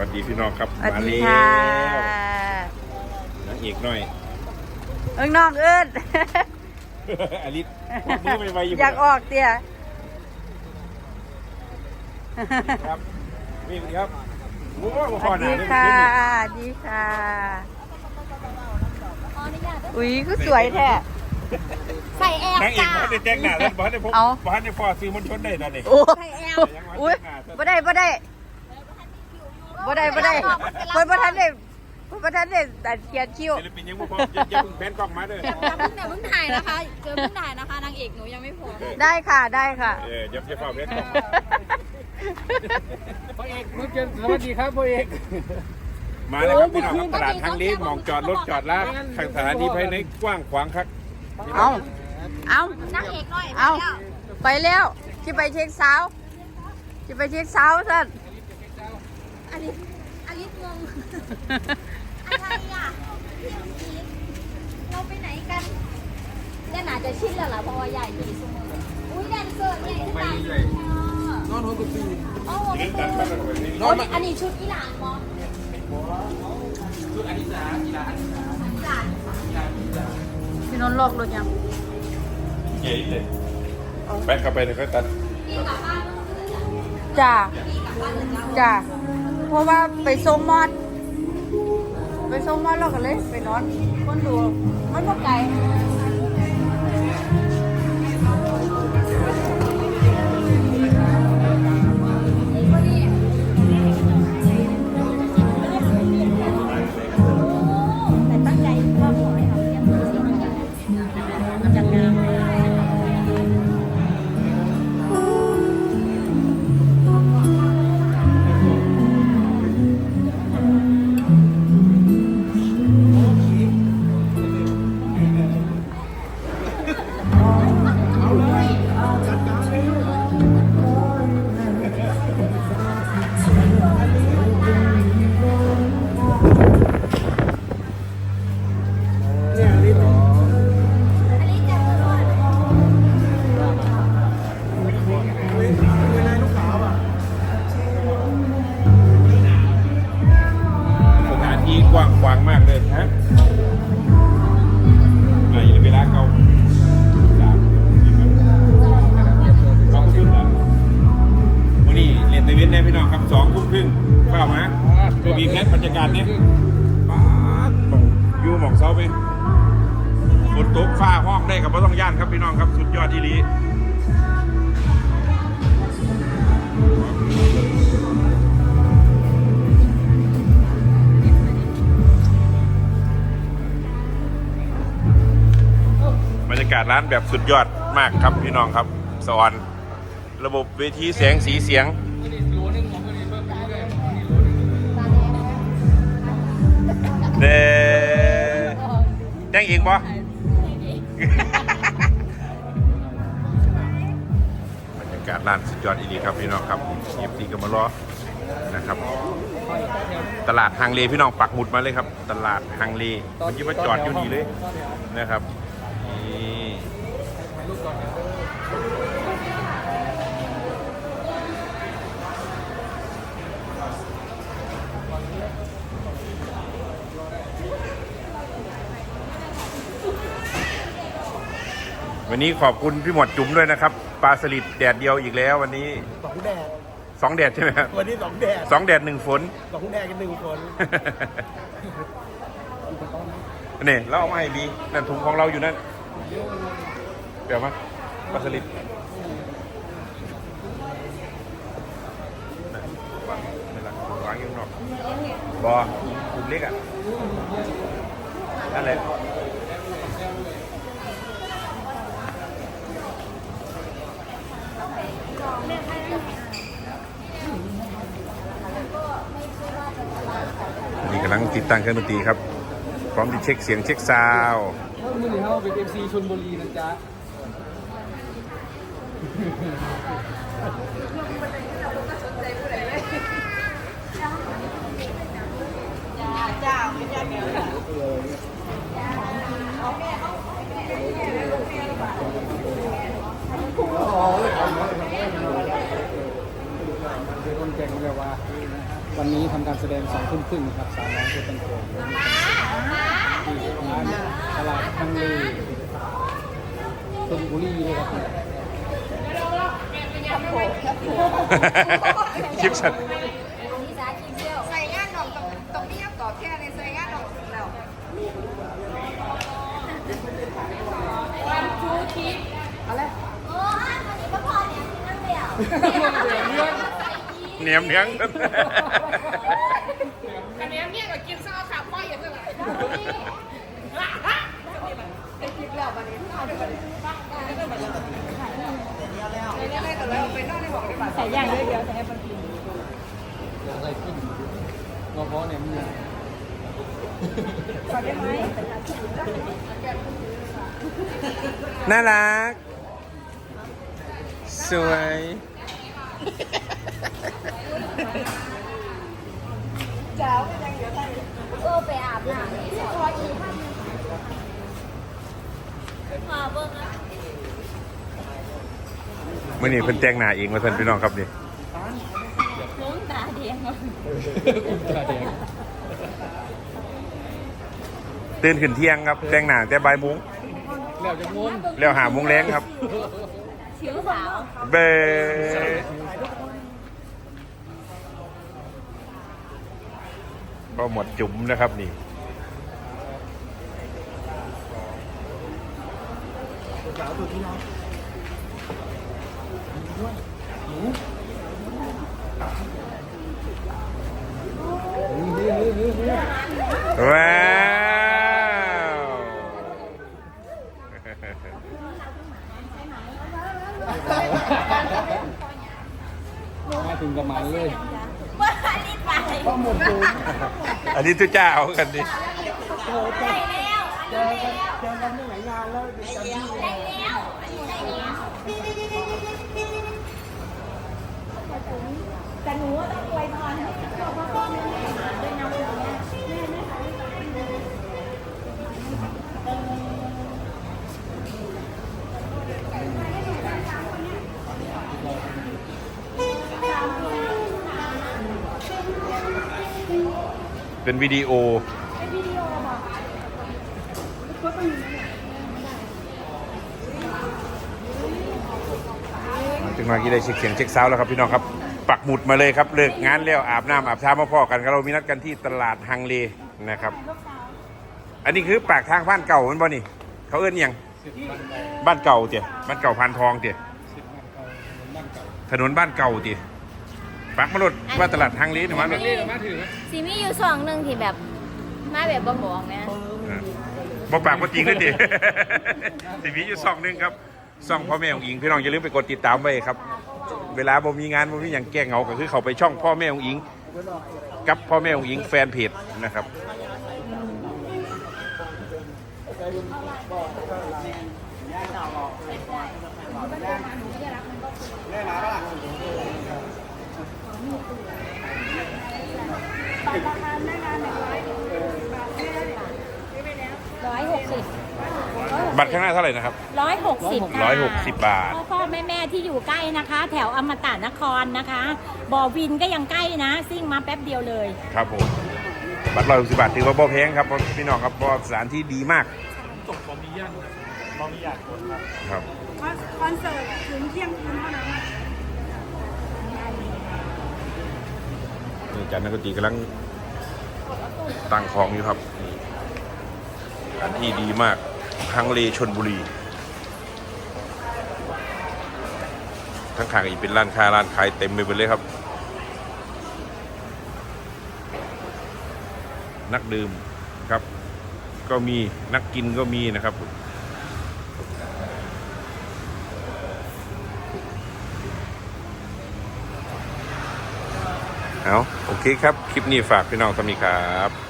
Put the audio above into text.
วัสดีพี่น้องครับสวัสมาดีแล้วค่ะนางเอกหน่อย เอิงน้องเอิ้นอลิศพวกมือไม่ไวอยู่อยากออกเตี่ยครับนี่สวัสดีครับโอ้โหสขอวัสหนาดีด้วยค่ะนิดหนึ่งสวัสดีค่ะ อุ้ยก็สวยแท้ใส่แอลนางเอกจ้าบ้านได้แจ้งหน้าแล้วบ้านได้พบเอาบ้านได้พ่อซื้อมวลชนได้ตอนนี้โอ้ใส่แอลอุ้ยบ่ได้บ่ได้ บ่ได้บ่ได้เพิ่นบ่ทันได้เพิ่นบ่ทันได้ตัดเขียนคิ้วศิลปินยังไม่พออย่าอย่าเพิ่งแพนกล้องมาเด้ออย่าเพิ่งอย่าเพิ่งถ่ายนะคะเจอเพิ่งถ่ายนะคะนางเอกหนูยังไม่พอได้ค่ะได้ค่ะเอออย่าอย่าเฝ้าแพนกล้องพ่อเอกนุชเจนสวัสดีครับพ่อเอกมาแล้วครับพี่น้องครับตลาดทางนี้มองจอดรถจอดลากทางสถานีภายในกว้างขวางครับเอาเอานางเอกหน่อยเอาไปแล้วที่ไปเช็คสาวที่ไปเช็คสาวสั่น อลิสอลิสงง อะไรอะพี่อลิสเราไปไหนกันแดนหนาจะชินแล้วล่ะเพราะว่าใหญ่ดีเสมออุ้ยแดนเซอร์ใหญ่ที่ต่างนอนหัวกุฏิโอ้โหนี่ตัดมาแล้วนี่โอ้ยอันนี้ชุดอีหลานมอชุดอนิสากีฬาอนิสาอีหลานพี่นนท์ลอกรถยังเก๋เลยไปเข้าไปเลยเขาตัดพี่กลับบ้านเมื่อคืนอะจ้าพี่กลับบ้านเลยจ้าจ้า เพราะว่าไปส่งมอด ไปส่งมอดเราก็เลย ไปนอนคนดูมันก็ไกล รึ่งเปมาตัวบีแคสบรรยากาศเนี่ยป๊าหมองยูหม่องเสาไปฝนตกฟ้าห้องได้กับไม่ต้องย่านครับพี่น้องครับสุดยอดที่ลีบรรยากาศร้านแบบสุดยอดมากครับพี่น้องครับสวรรค์ระบบเวทีแสงสีเสียง แจ้งอีกปะบรรยากาศร้านสุดยอดอีดีครับพี่น้องครับเอฟซีก็มารอนะครับ ตลาดฮังเลพี่น้องปักหมุดมาเลยครับ ตลาดฮังเลเมื่อกี้ว่าจอดอยู่นี่เลยนะครับนี่ วันนี้ขอบคุณพี่หมวดจุ๋มด้วยนะครับปลาสลิดแดดเดียวอีกแล้ว วันนี้สองแดดสองแดดใช่ไหมครับวันนี้สองแดดสองแดดหนึ่งฝนสองแดดกันหนึ่งคนนี่เราเอามาให้บีนั่นถุงของเราอยู่นั่นเดี๋ยวมาปลาสลิดนั่นวางนี่ละวางอยู่ข้างนอกบอถุงเล็กอะนั่นแหละนี่กำลัง ติดตั้งเครื่องดนตรีครับ พร้อมที่เช็คเสียงเช็คซาวมือนี้เขาเป็นเอฟซีชลบุรีนะจ๊ะเป็นคนแก่งแบบว่า วันนี้ทำการแสดงสองทุ่มครึ่งนะครับสาวน้อยเพชรตันโกที่ร้านตลาดทังเลชลบุรีเลยครับคลิปสัตว์นี่จ้าคิมเดียวใส่งานดอกตรงตรงนี้ก่อแค่ในใส่งานดอกแล้วโอ้ยวันนี้ก็พอเนี่ยนั่งเดียว เนียมเนียงอันนี้เนี่ยก็กินข้าขาป้อยอย่างนั้นและเป็นคลิปแล้ววันนี้เอาไปเลยไม่ได้แบบไม่ได้แต่แล้วไปนอนในห้องได้ป่ะใส่ย่างเยอะๆแต่ให้มันกินอะไรขึ้นงอพอเนี่ยมันน่ารัก สวย เออไปอาบน้ำนี่พอดีพอเบิ้งนะ มื่อนี้เพิ่นแต่งหน้าเองมาเพิ่นพี่น้องครับนี่น้องตาแดงอุ้มตาแดงตื่นขึ้นเที่ยงครับแต่งหน้าแต่บ่ายโมงแล้วจะม้วนแล้วหาโมงแรงครับชิวสาวเบก็หมดจุ๋มนะครับนี่ว้าวมาถึงกับมันเลยว่ารีบไปก็หมดตูนอันนี้ทุกเจ้ากันดิได้แล้วได้แล้วเจอกั นที่ไหนงานแล้วได้แล้วอันนี้ได้แล้วแเป็นวิดีโอถึงมากี่ได้เช็คเสียงเช็คเซาท์แล้วครับพี่น้องครับ ปักหมุดมาเลยครับเลิกงานแล้วอาบน้ำอาบท่ามาพ่อกันครับเรามีนัดกันที่ตลาดฮังเลนะครับ อันนี้คือปากทางบ้านเก่ามันบ่นี่ เขาเอื้อนยังบ้านเก่าเตี๋ยบ้านเก่าพานทองเตี๋ยถนนบ้านเก่าเตี๋ย ปักมาลดว่าตลาดฮังเลหรือมันนี่มาถึงสีมีอยู่สองหนึ่งที่แบบมาแบบบ่บอกนะบอกปากว่าจริงเลยดิทีวีอยู่ซองหนึงครับซองพ่อแม่ของอิงพี่น้องอย่าลืมไปกดติดตามไว้ครับ เวลาบ่มีงานบ่มีอย่างแก้เหงาก็คือเขาไปช่องพ่อแม่ของอิง กับพ่อแม่ของอิงแฟนเพจนะครับ ร้อยหกสิบบัตรข้างหน้าเท่าไหร่นะครับ ร้อยหกสิบร้อยหกสิบบาท พ่อพ่อแม่แม่ที่อยู่ใกล้นะคะ แถวอมตะนครนะคะ บ่อวินก็ยังใกล้นะ ซิ่งมาแป๊บเดียวเลย ครับผม บัตรร้อยหกสิบบาทถือว่าบ่แพงครับพี่น้องครับเพราะว่าสถานที่ดีมากครับ คอนเสิร์ตถึงเที่ยงคืนเท่านั้น นี่อาจารย์นักดนตรีกำลังตั้งของอยู่ครับนี่ที่ดีมากฮังเลชนบุรี ทั้งขางอีกเป็นร้านค้าร้านขายเต็มไปหมดเลยครับ นักดื่มครับ ก็มีนักกินก็มีนะครับเอาโอ เคครับ คลิปนี้ฝากพี่น้องสามีครับ